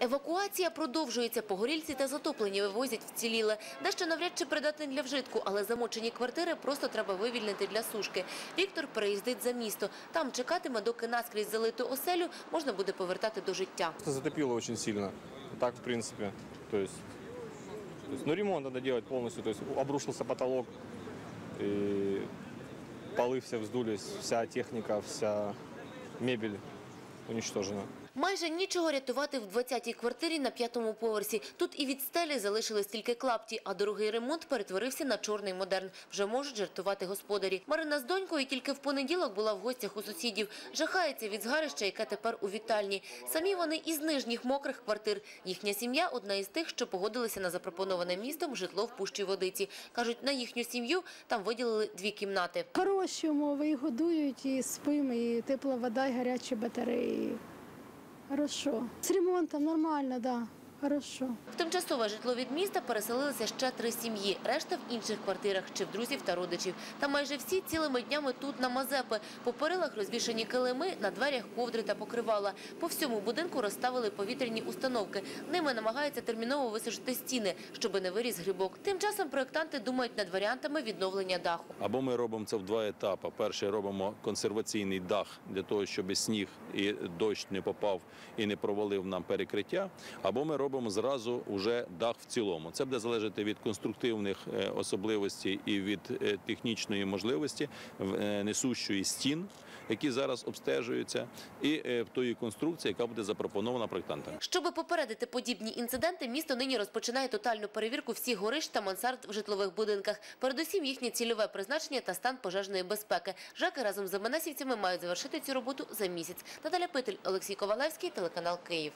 Евакуація продовжується. Погорільці та затоплені вивозять вціліле. Дещо навряд чи придатне для вжитку, але замочені квартири просто треба вивільнити для сушки. Віктор переїздить за місто. Там чекатиме, доки наскрізь залиту оселю можна буде повертати до життя. Затопило очень сильно. Так, в принципе. То есть, то есть, ну, ремонт надо делать полностью. То есть, обрушился потолок, и полы все вздулись, вся техника, вся мебель уничтожена. Майже нічого рятувати в 20-й квартирі на п'ятому поверсі. Тут і від стелі залишились тільки клапті, а дорогий ремонт перетворився на чорний модерн. Вже можуть жартувати господарі. Марина з донькою тільки в понеділок була в гостях у сусідів. Жахається від згарища, яке тепер у вітальні. Самі вони із нижніх мокрих квартир. Їхня сім'я – одна із тих, що погодилися на запропоноване містом житло в Пущій Водиці. Кажуть, на їхню сім'ю там виділили дві кімнати. Хороші умови, і годують, і спимо, і тепла вода, і гарячі батареї. Хорошо. З ремонтом нормально. Да. Хорошо. В тимчасове житло від міста переселилися ще три сім'ї, решта в інших квартирах чи в друзів та родичів. Та майже всі цілими днями тут на Мазепи. По перилах розвішані килими, на дверях ковдри та покривала. По всьому будинку розставили повітряні установки. Ними намагаються терміново висушити стіни, щоб не виріс грибок. Тим часом проєктанти думають над варіантами відновлення даху. Або ми робимо це в два етапи. Перший робимо консерваційний дах для того, щоб сніг і дощ не попав і не провалив нам перекриття. Або ми робимо зразу вже дах в цілому. Це буде залежати від конструктивних е, особливостей і від е, технічної можливості е, несущої стін, які зараз обстежуються, і тої конструкції, яка буде запропонована проєктантами. Щоби попередити подібні інциденти, місто нині розпочинає тотальну перевірку всіх горищ та мансард в житлових будинках. Передусім їхнє цільове призначення та стан пожежної безпеки. ЖЕКи разом з МНСівцями мають завершити цю роботу за місяць. Наталя Питель, Олексій Ковалевський, телеканал Київ.